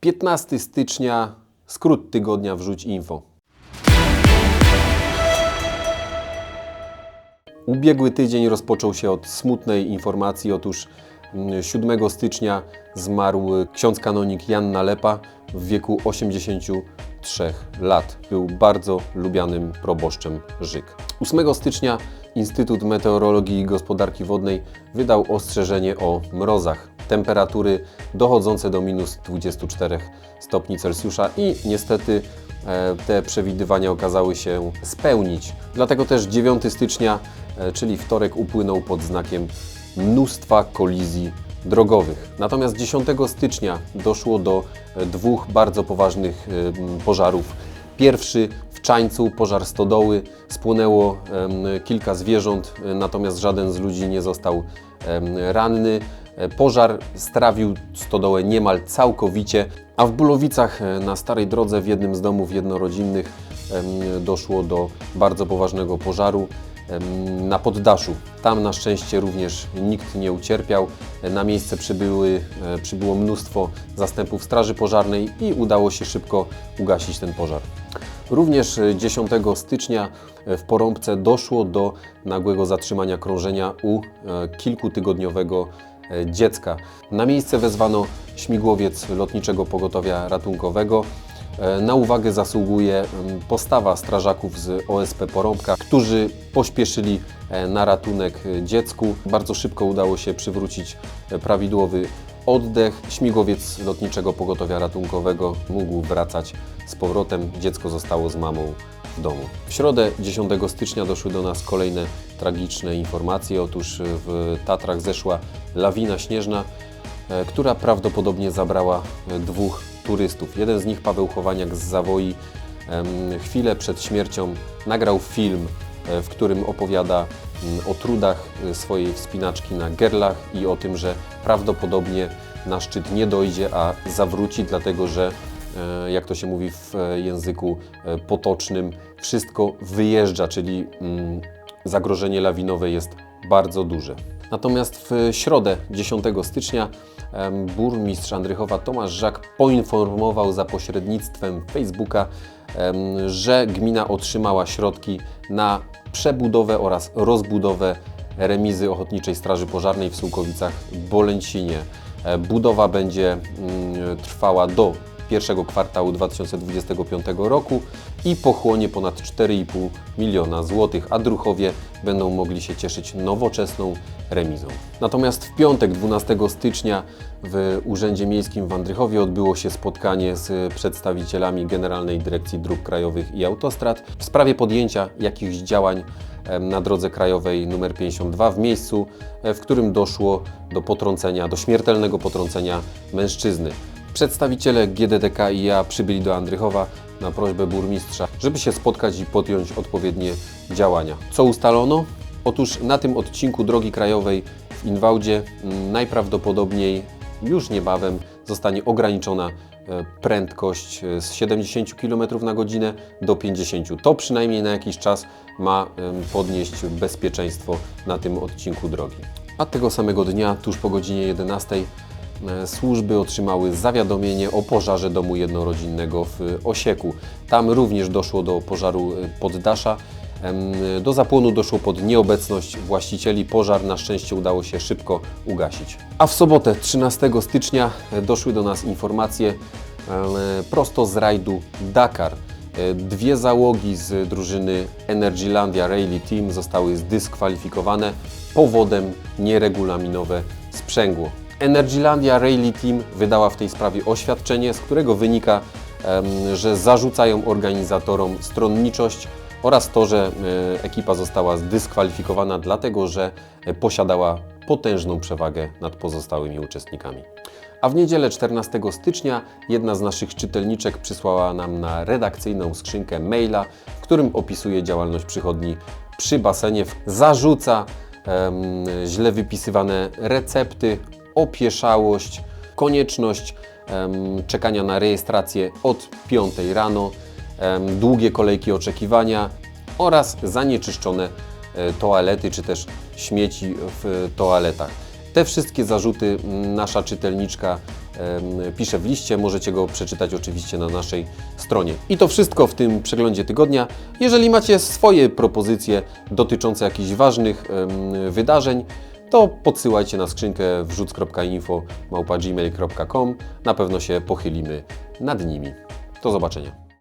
15 stycznia, skrót tygodnia wrzuć info. Ubiegły tydzień rozpoczął się od smutnej informacji. Otóż mm, 7 stycznia zmarł ksiądz kanonik Jan Nalepa w wieku 83 lat. Był bardzo lubianym proboszczem Żyk. 8 stycznia Instytut Meteorologii i Gospodarki Wodnej wydał ostrzeżenie o mrozach. Temperatury dochodzące do minus 24 stopni Celsjusza i niestety e, te przewidywania okazały się spełnić. Dlatego też 9 stycznia, e, czyli wtorek, upłynął pod znakiem mnóstwa kolizji drogowych. Natomiast 10 stycznia doszło do e, dwóch bardzo poważnych pożarów. Pierwszy w Czańcu, pożar stodoły, spłonęło kilka zwierząt, natomiast żaden z ludzi nie został ranny. E, Pożar strawił stodołę niemal całkowicie, a w Bulowicach e, na starej drodze w jednym z domów jednorodzinnych doszło do bardzo poważnego pożaru na poddaszu. Tam na szczęście również nikt nie ucierpiał. E, Na miejsce przybyły, przybyło mnóstwo zastępów Straży Pożarnej i udało się szybko ugasić ten pożar. Również e, 10 stycznia w Porąbce doszło do nagłego zatrzymania krążenia u kilkutygodniowego dziecka. Na miejsce wezwano śmigłowiec Lotniczego Pogotowia Ratunkowego. E, Na uwagę zasługuje postawa strażaków z OSP Porąbka, którzy pośpieszyli e, na ratunek e, dziecku. Bardzo szybko udało się przywrócić prawidłowy oddech. Śmigłowiec Lotniczego Pogotowia Ratunkowego mógł wracać z powrotem. Dziecko zostało z mamą w domu. W środę 10 stycznia doszły do nas kolejne tragiczne informacje. Otóż w Tatrach zeszła lawina śnieżna, e, która prawdopodobnie zabrała e, dwóch turystów. Jeden z nich, Paweł Chowaniak z Zawoi, chwilę przed śmiercią nagrał film, e, w którym opowiada mm, o trudach swojej wspinaczki na Gerlach i o tym, że prawdopodobnie na szczyt nie dojdzie, a zawróci, dlatego że e, jak to się mówi w e, języku e, potocznym, wszystko wyjeżdża, czyli mm, zagrożenie lawinowe jest bardzo duże. Natomiast w środę 10 stycznia burmistrz Andrychowa Tomasz Żak poinformował za pośrednictwem Facebooka, że gmina otrzymała środki na przebudowę oraz rozbudowę remizy Ochotniczej Straży Pożarnej w Sułkowicach-Bolęcinie. E, Budowa będzie mm, trwała do pierwszego kwartału 2025 roku i pochłonie ponad 4,5 miliona złotych, a druchowie będą mogli się cieszyć nowoczesną remizą. Natomiast w piątek 12 stycznia w Urzędzie Miejskim w Andrychowie odbyło się spotkanie z przedstawicielami Generalnej Dyrekcji Dróg Krajowych i Autostrad w sprawie podjęcia jakichś działań na drodze krajowej nr 52 w miejscu, e, w którym doszło do potrącenia, do śmiertelnego potrącenia mężczyzny. Przedstawiciele GDDK i ja przybyli do Andrychowa na prośbę burmistrza, żeby się spotkać i podjąć odpowiednie działania. Co ustalono? Otóż na tym odcinku drogi krajowej w Inwałdzie najprawdopodobniej już niebawem zostanie ograniczona e, prędkość e, z 70 km na godzinę do 50. To przynajmniej na jakiś czas ma podnieść bezpieczeństwo na tym odcinku drogi. A tego samego dnia, tuż po godzinie 11, e, służby otrzymały zawiadomienie o pożarze domu jednorodzinnego w Osieku. Tam również doszło do pożaru e, poddasza. Do zapłonu doszło pod nieobecność właścicieli. Pożar na szczęście udało się szybko ugasić. A w sobotę 13 stycznia e, doszły do nas informacje e, prosto z rajdu Dakar. E, Dwie załogi z drużyny Energylandia Rally Team zostały zdyskwalifikowane. Powodem nieregulaminowe sprzęgło. Energylandia Rally Team wydała w tej sprawie oświadczenie, z którego wynika, że zarzucają organizatorom stronniczość oraz to, że e, ekipa została zdyskwalifikowana dlatego, że e, posiadała potężną przewagę nad pozostałymi uczestnikami. A w niedzielę 14 stycznia jedna z naszych czytelniczek przysłała nam na redakcyjną skrzynkę maila, w którym opisuje działalność przychodni przy basenie, zarzuca em, źle wypisywane recepty, opieszałość, konieczność czekania na rejestrację od 5 rano, długie kolejki oczekiwania oraz zanieczyszczone e, toalety czy też śmieci w toaletach. Te wszystkie zarzuty nasza czytelniczka pisze w liście. Możecie go przeczytać oczywiście na naszej stronie. I to wszystko w tym przeglądzie tygodnia. Jeżeli macie swoje propozycje dotyczące jakichś ważnych wydarzeń, to podsyłajcie na skrzynkę wrzuc.info małpa gmail.com. Na pewno się pochylimy nad nimi. Do zobaczenia.